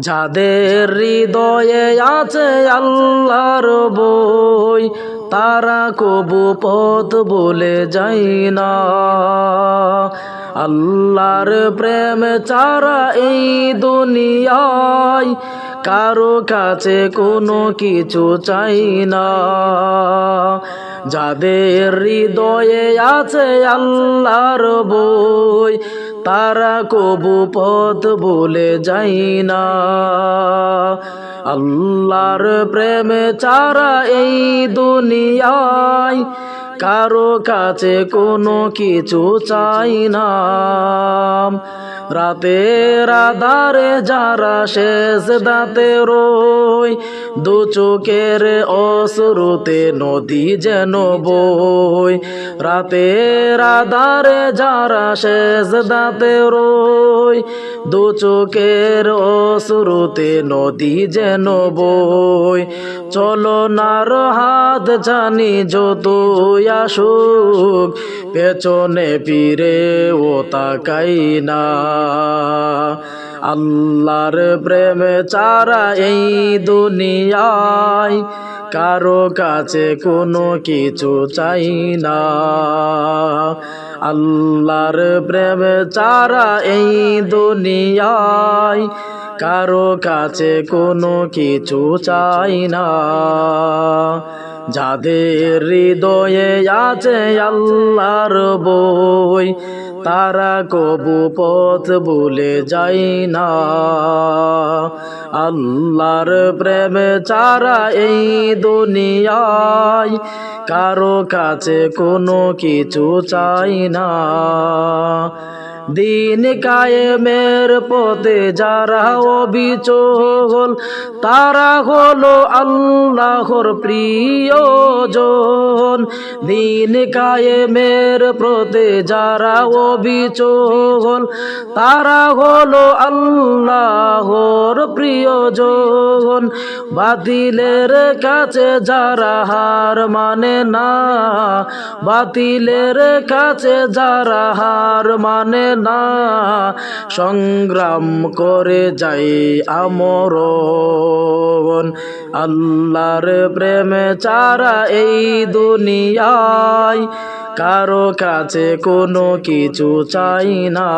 যাদের হৃদয়ে আছে আল্লাহর বই, তারা কবু পথ বলে যাই না। আল্লাহর প্রেম চারা এই দুনিয়ায় কারও কাছে কোনো কিছু চাই না। যাদের হৃদয়ে আছে আল্লাহর বই তারা কবু পথ বলে যাই না। আল্লাহর প্রেমে চারা এই দুনিয়ায় কারও কাছে কোনো কিছু চাই না। রাতের আধারে যারা শেষ দাঁতে রই, দু চোখের অসুরুতে নদী যেন বই। রাতের আধারে যারা শেষ দাঁতে রই, দু চোখের অসুরুতে নদী যেন বই। চলো নার হাত জানি যত আসুক, পেছনে ফিরে ও তাকাই না। আল্লাহর প্রেমে চারা এই দুনিয়ায় কারও কাছে কোনো কিছু চাই না। আল্লাহর প্রেমে চারা এই দুনিয়ায় কারও কাছে কোনো কিছু চাই না। যাদের হৃদয়ে আছে আল্লাহর বই, তারা কবু পথ বলে যাই না। আল্লাহর প্রেম চারা এই দুনিয়ায় কারও কাছে কোনো কিছু চাই না। দিন কায়েমের পথে যারা অবিচল, তারা হলো আল্লাহর প্রিয়জন। দিন কায়েমের পথে যারা অবিচল, তারা হলো আল্লাহর প্রিয়জন। বাতিলের কাছে যারা হার মানে না, বাতিলের কাছে যারা হার মানে না। সংগ্রাম করে যাই আমর আল্লাহর প্রেমে চারা এই দুনিয়ায়। কারও কাছে কোনো কিছু চাই না।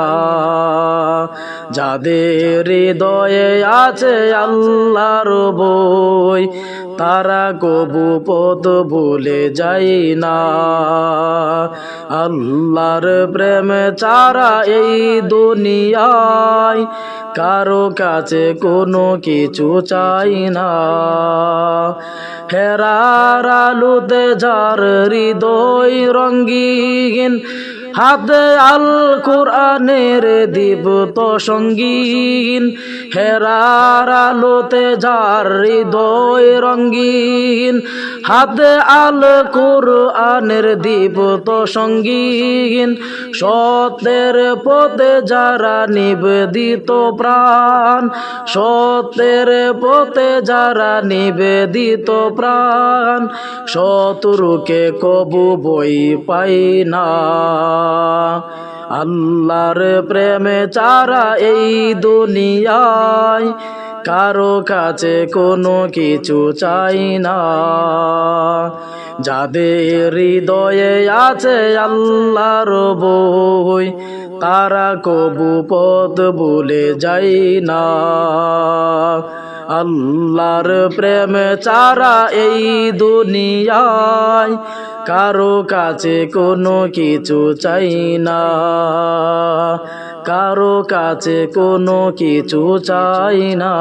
যাদের হৃদয়ে আছে আল্লাহর বই, তারা কবু পদ বলে যাই না। আল্লাহর প্রেমে চারা এই দুনিয়ায় কারও কাছে কোনো কিছু চাই না। হেরার আলুতে যার হৃদয় রঙ্গিন, হাতে আল কোরআনের তো সঙ্গীন হেরার আলোতে যার হৃদয় রঙ্গিন, হাতে আল কোরআনের দিব তো সঙ্গীন, সত্যের পথে যারা নিবেদিত প্রাণ, সত্যের পথে যারা নিবেদিত প্রাণ, শত্রুকে কবু বই পাই না। আল্লাহর প্রেমে চারা এই দুনিয়ায়, কারও কাছে কোনো কিছু চাই না। যাদের হৃদয়ে আছে আল্লাহর বই, তারা কবু পদ বলে যাই না। আল্লাহর প্রেম চারা এই দুনিয়ায় কারও কাছে কোনো কিছু চাই না। কারও কাছে কোনো কিছু চাই না।